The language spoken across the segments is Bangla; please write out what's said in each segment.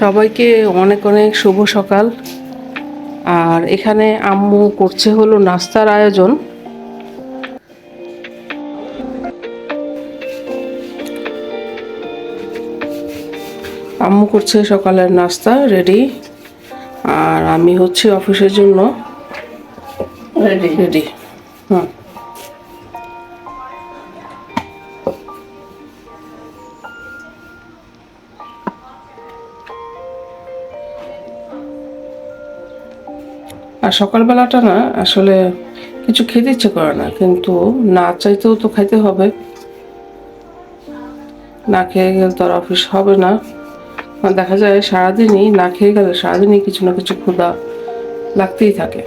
সবাইকে অনেক অনেক শুভ সকাল। আর এখানে আম্মু করছে হলো নাস্তার আয়োজন। আম্মু করছে সকালের নাস্তা রেডি আর আমি হচ্ছে অফিসের জন্য। রেডি রেডি হুম সকালবেলাটা না আসলে কিছু খেতে ইচ্ছে করে না, কিন্তু না চাইতেও তো খাইতে হবে। না খেয়ে গেলে তো আর অফিস হবে না। দেখা যায় সারাদিনই না খেয়ে গেলে সারাদিনই কিছু না কিছু ক্ষুধা লাগতেই থাকে।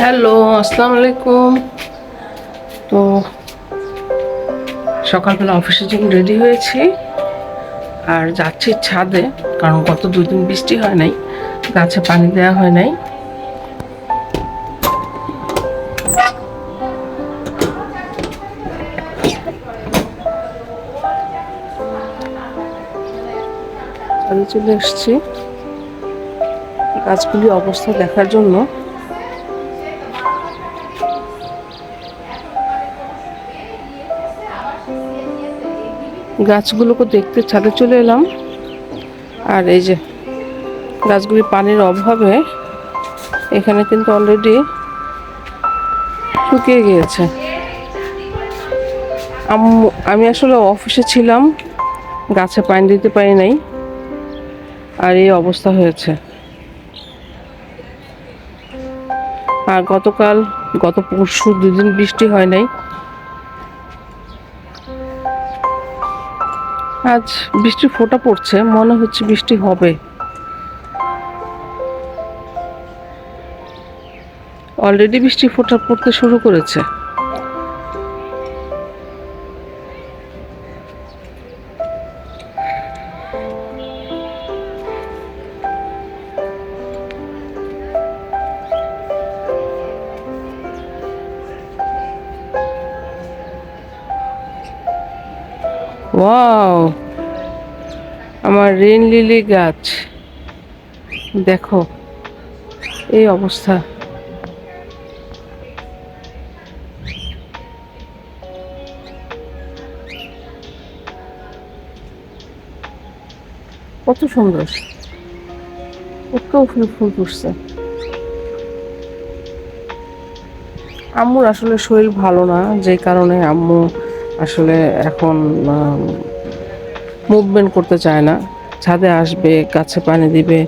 হ্যালো, আসসালামু আলাইকুম। তো সকালবেলা অফিসের জন্য রেডি হয়েছি আর যাচ্ছি ছাদে, কারণ গত দুই দিন বৃষ্টি হয় নাই, গাছে পানি দেওয়া হয় নাই। চলে এসছি। গাছগুলি অবস্থা দেখার জন্য গাছগুলোকে দেখতে ছাদে চলে এলাম। আর এই যে গাছগুলি পানির অভাবে এখানে কিন্তু অলরেডি শুকিয়ে গিয়েছে। আমি আসলে অফিসে ছিলাম, গাছে পানি দিতে পারি নাই, আর এই অবস্থা হয়েছে। আর গতকাল, গত পরশু দুদিন বৃষ্টি হয় নাই আজ বৃষ্টি ফোটা পড়ছে মনে হচ্ছে বৃষ্টি হবে। অলরেডি বৃষ্টি ফোটা পড়তে শুরু করেছে। ওয়াও আমার রেন লিলি গাছ। দেখো, এই অবস্থা। কত সুন্দর। কত ফুল ফুল ফুটছে। আম্মুর আসলে শরীর ভালো না, যে কারণে আম্মু আসলে এখন মুভমেন্ট করতে চায় না। ছাদে আসবে, গাছে পানি দিবে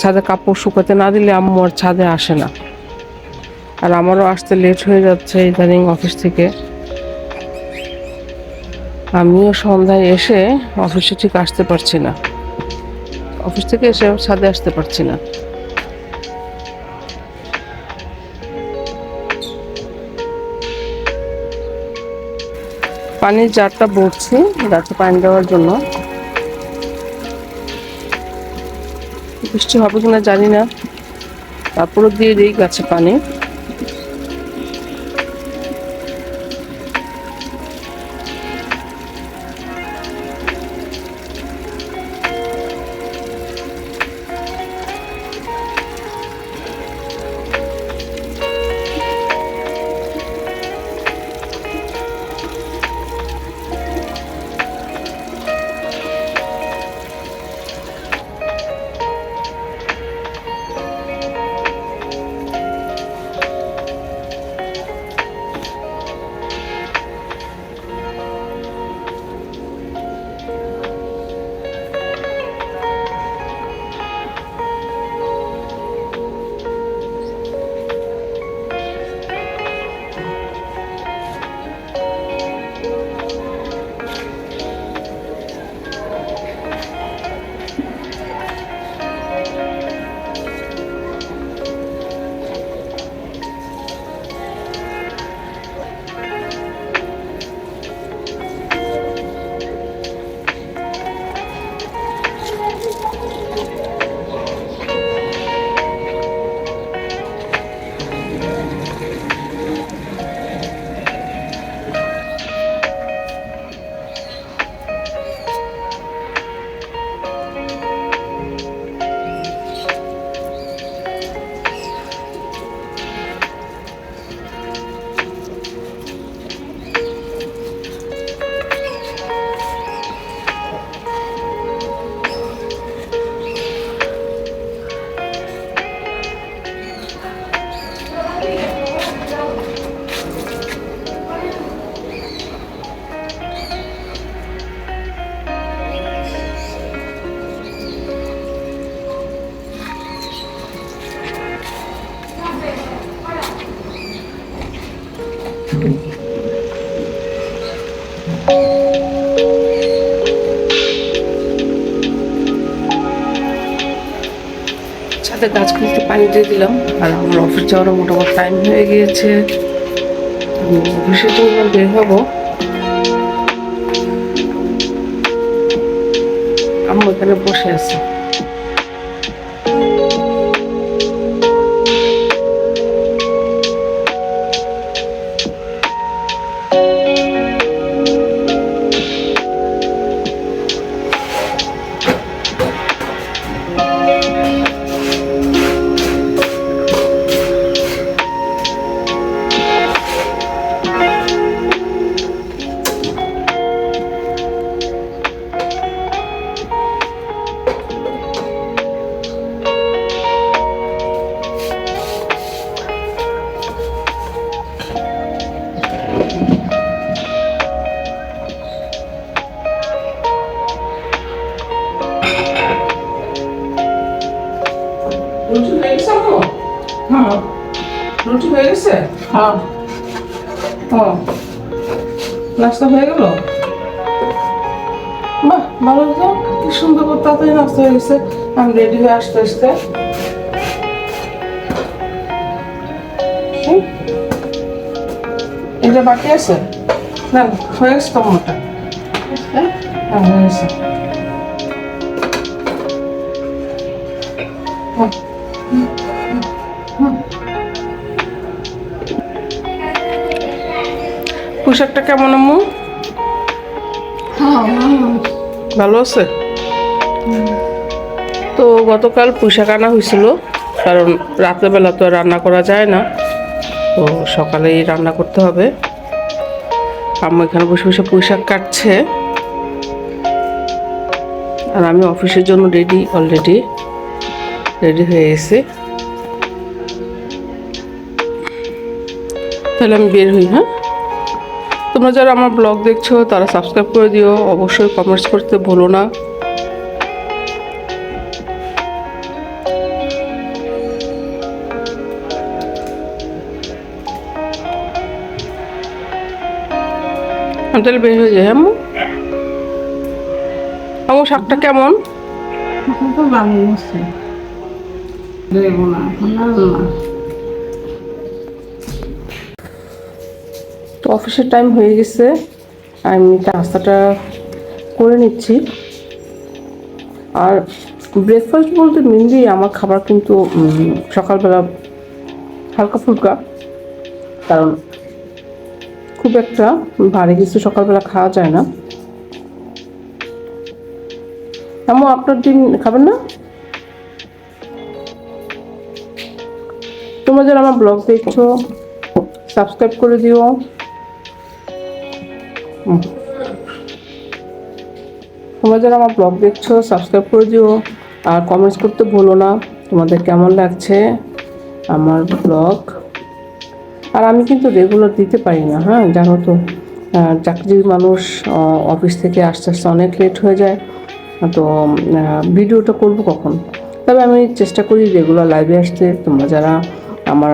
ছাদে কাপড় শুকাতে না দিলে আম্মু আর ছাদে আসে না। আর আমারও আসতে লেট হয়ে যাচ্ছে ইদানিং অফিস থেকে। আমিও সন্ধ্যায় এসে অফিসে ঠিক আসতে পারছি না। অফিস থেকে এসে ছাদে আসতে পারছি না। পানির জারটা ভরছি গাছে পানি দেওয়ার জন্য। বৃষ্টি হবে কিনা জানি না। তারপরে দিয়ে দিই গাছে পানি। ছাদের গাছ খুঁজতে পানি দিয়ে দিলাম। আর আমার অফিস যাওয়ারও মোটামুটি টাইম হয়ে গিয়েছে। আমি অফিসের বের হব। আমার ওখানে বসে আছি। হ্যাঁ রুটি হয়ে গেছে? হ্যাঁ। ও। নাস্তা হয়ে গেল? বাহ ভালো তো। কি সুন্দর করে তাড়াতাড়ি নাস্তা হয়ে গেছে। আমি রেডি হয়ে আসতে আসতে? এটা বাকি আছে? না না, হয়ে গেছে তো মোটা। হ্যাঁ হয়ে গেছে। পোশাকটা কেমন আম্মু? হ্যাঁ ভালো আছে। তো গতকাল পোশাক আনা হয়েছিল কারণ রাত্রেবেলা তো রান্না করা যায় না তো সকালেই রান্না করতে হবে। আম্মু এখানে বসে বসে পোশাক কাটছে আর আমি অফিসের জন্য রেডি অলরেডি রেডি হয়ে গেছি। তাহলে আমি বের হই হ্যাঁ? তোমরা যারা আমার ব্লগ দেখছ তারা সাবস্ক্রাইব করে দিও। অবশ্যই কমেন্টস করতে ভুলো না। তাহলে বের হয়ে যাই হ্যাঁ? আম্মু শাকটা কেমন? তো ভালো তো অফিসের টাইম হয়ে গেছে। আমি নাস্তাটা করে নিচ্ছি। আর ব্রেকফাস্ট বলতে মেনলি আমার খাবার কিন্তু সকালবেলা হালকা ফুলকা। কারণ খুব একটা ভারী কিছু সকালবেলা খাওয়া যায় না। এমন আপনার দিন খাবেন না? তোমরা যারা আমার ব্লগ দেখছ সাবস্ক্রাইব করে দিও। তোমরা যারা আমার ব্লগ দেখছ সাবস্ক্রাইব করে দিও আর কমেন্টস করতে ভুলো না। তোমাদের কেমন লাগছে আমার ব্লগ আর আমি কিন্তু রেগুলার দিতে পারি না হ্যাঁ জানো তো। চাকরির মানুষ অফিস থেকে আসতে আসতে অনেক লেট হয়ে যায়। তো ভিডিওটা করব কখন? তবে আমি চেষ্টা করি রেগুলার লাইভে আসতে। তোমরা যারা আমার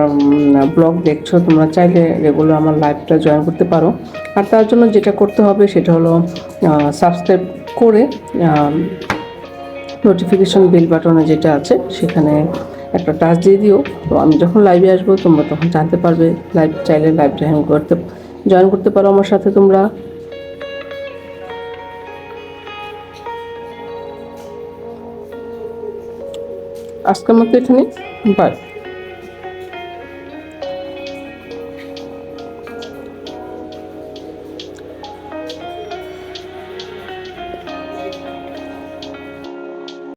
ব্লগ দেখছ, তোমরা চাইলে রেগুলার আমার লাইভটা জয়েন করতে পারো। আর তার জন্য যেটা করতে হবে সেটা হলো সাবস্ক্রাইব করে নোটিফিকেশন বেল বাটনে যেটা আছে, সেখানে একটা টাচ দিয়ে দিও। তো আমি যখন লাইভে আসব, তোমরা তখন জানতে পারবে লাইভ চাইলে লাইভটা জয়েন করতে জয়েন করতে পারো আমার সাথে তোমরা। আজকের মতো এখানে বাই